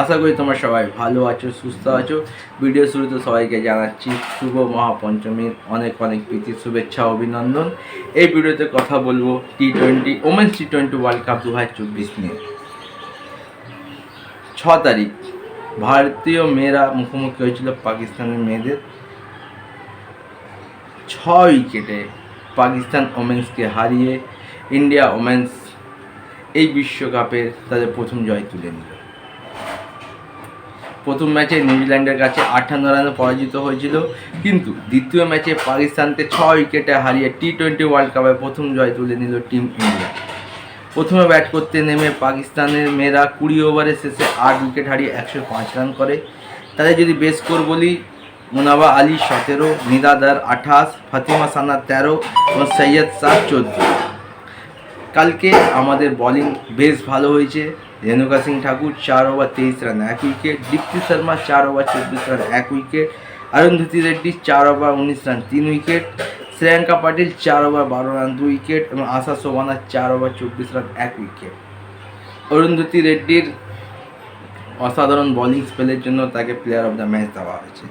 আশা করি তোমরা সবাই ভালো আছো, সুস্থ আছো। ভিডিও শুরুতে সবাইকে জানাচ্ছি শুভ মহাপঞ্চমীর অনেক অনেক প্রীতি, শুভেচ্ছা, অভিনন্দন। এই ভিডিওতে কথা বলব T twenty women's T twenty World Cup দু হাজার চব্বিশ নিয়ে। ছ তারিখ, ভারতীয় মেয়েরা মুখোমুখি হয়েছিল পাকিস্তানের মেয়েদের। ছ উইকেটে পাকিস্তান ওমেন্সকে হারিয়ে ইন্ডিয়া ওমেন্স এই বিশ্বকাপের তাদের প্রথম জয় তুলে নিল। প্রথম ম্যাচে নিউজিল্যান্ডের কাছে আটান্ন রানে পরাজিত হয়েছিল। কিন্তু দ্বিতীয় ম্যাচে পাকিস্তানকে ছ উইকেটে হারিয়ে টি টোয়েন্টি ওয়ার্ল্ড কাপে প্রথম জয় তুলে নিল টিম ইন্ডিয়া। প্রথমে ব্যাট করতে নেমে পাকিস্তানের মেয়েরা কুড়ি ওভারের শেষে আট উইকেট হারিয়ে একশো পাঁচ রান করে। তাদের যদি বেস স্কোর বলি, মুনাবা আলী সতেরো, নিদাদার আঠাশ, ফাতিমা সানা তেরো এবং সৈয়দ শাহ চোদ্দ। কালকে আমাদের বোলিং বেশ ভালো হয়েছে। রেণুকা সিং ঠাকুর চার ওভার তেইশ রান এক উইকেট দীপ্তি শর্মা চার ওভার চব্বিশ রান এক উইকেট অরুন্ধতি রেড্ডি চার ওভার উনিশ রান তিন উইকেট শ্রেয়াঙ্কা পাটিল চার ওভার বারো রান দুই উইকেট এবং আশা সোবানা চার ওভার চব্বিশ রান এক উইকেট অরুন্ধতি রেড্ডির অসাধারণ বোলিং স্পেলের জন্য তাকে প্লেয়ার অফ দ্য ম্যাচ দেওয়া হয়েছে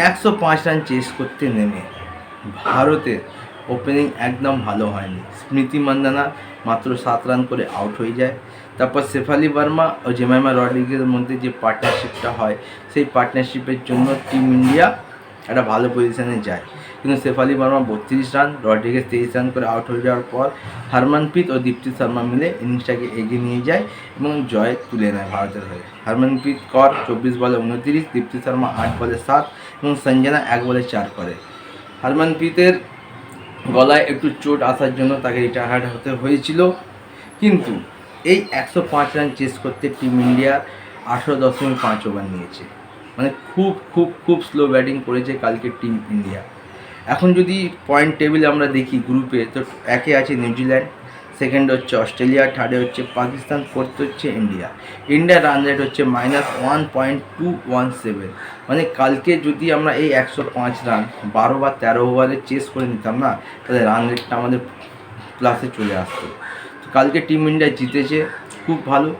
একশো পাঁচ রান চেস করতে নেমে ভারতের ওপেনিং একদম ভালো হয়নি। স্মৃতি মান্দানা মাত্র সাত রান করে আউট হয়ে যায়। তারপর শেফালি বর্মা ও জেমাইমা রড্রিগের মধ্যে যে পার্টনারশিপটা হয়, সেই পার্টনারশিপের জন্য টিম ইন্ডিয়া একটা ভালো পজিশনে যায়। কিন্তু শেফালি বর্মা বত্রিশ রান রড্রিগেজ তেইশ রান করে আউট হয়ে যাওয়ার পর হরমনপ্রীত ও দীপ্তি শর্মা মিলে ইনিংসটাকে এগিয়ে নিয়ে যায় এবং জয় তুলে নেয় ভারতের হয়ে। হরমনপ্রীত কর, চব্বিশ বলে উনতিরিশ, দীপ্তি শর্মা আট বলে সাত এবং সঞ্জনা এক বলে চার করে। হরমনপ্রীতের গলায় একটু চোট আসার জন্য তাকে রিটায়ার্ড হতে হয়েছিল। কিন্তু এই একশো পাঁচ রান চেস করতে টিম ইন্ডিয়া আঠারো দশমিক পাঁচ ওভার নিয়েছে। মানে খুব খুব খুব স্লো ব্যাটিং করেছে কালকে টিম ইন্ডিয়া এখন যদি পয়েন্ট টেবিল আমরা দেখি গ্রুপে তো একে আছে নিউজিল্যান্ড সেকেন্ড হচ্ছে অস্ট্রেলিয়া থার্ডে হচ্ছে পাকিস্তান ফোর্থ হচ্ছে ইন্ডিয়া। ইন্ডিয়ার রান রেট হচ্ছে minus one point two one seven মানে কালকে যদি আমরা এই একশো পাঁচ রান বারো বা তেরো ওভারে চেস করে নিতাম না, তাহলে রান রেটটা আমাদের প্লাসে চলে আসতো। তো কালকে টিম ইন্ডিয়া জিতেছে, খুব ভালো।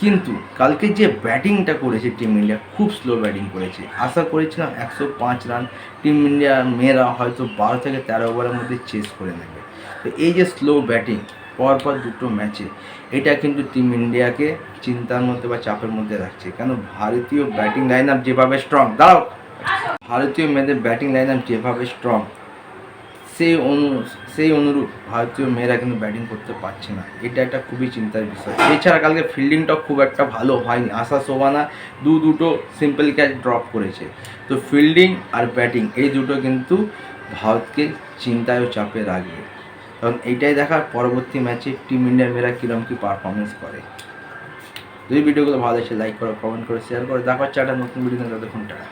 কিন্তু কালকে যে ব্যাটিংটা করেছে টিম ইন্ডিয়া, খুব স্লো ব্যাটিং করেছে। আশা করেছিলাম একশো পাঁচ রান টিম ইন্ডিয়ার মেয়েরা হয়তো বারো থেকে তেরো ওভারের মধ্যে চেস করে নেবে। তো এই যে স্লো ব্যাটিং পরপর দুটো ম্যাচে। এটা কিন্তু টিম ইন্ডিয়াকে চিন্তার মধ্যে বা চাপের মধ্যে রাখছে। কেন? ভারতীয় ব্যাটিং লাইন আপ যেভাবে স্ট্রং দাঁড়াও! ভারতীয় মেয়েদের ব্যাটিং লাইন আপ যেভাবে স্ট্রং সেই অনু, সেই অনুরূপ ভারতীয় মেয়েরা কিন্তু ব্যাটিং করতে পারছে না। এটা একটা খুবই চিন্তার বিষয়। এছাড়া কালকে ফিল্ডিংটাও খুব একটা ভালো হয়নি। আশা সোবানা দু দুটো সিম্পল ক্যাচ ড্রপ করেছে। তো ফিল্ডিং আর ব্যাটিং এই দুটো কিন্তু ভারতকে চিন্তায় ও চাপে রাখবে। কারণ এইটাই দেখার পরবর্তী ম্যাচে টিম ইন্ডিয়ার মেয়েরা কীরকম কী পারফরমেন্স করে। যদি ভিডিওগুলো ভালো লাগছে লাইক করো কমেন্ট করে শেয়ার করো। দেখা হচ্ছে একটা নতুন ভিডিও ততক্ষণ টাকা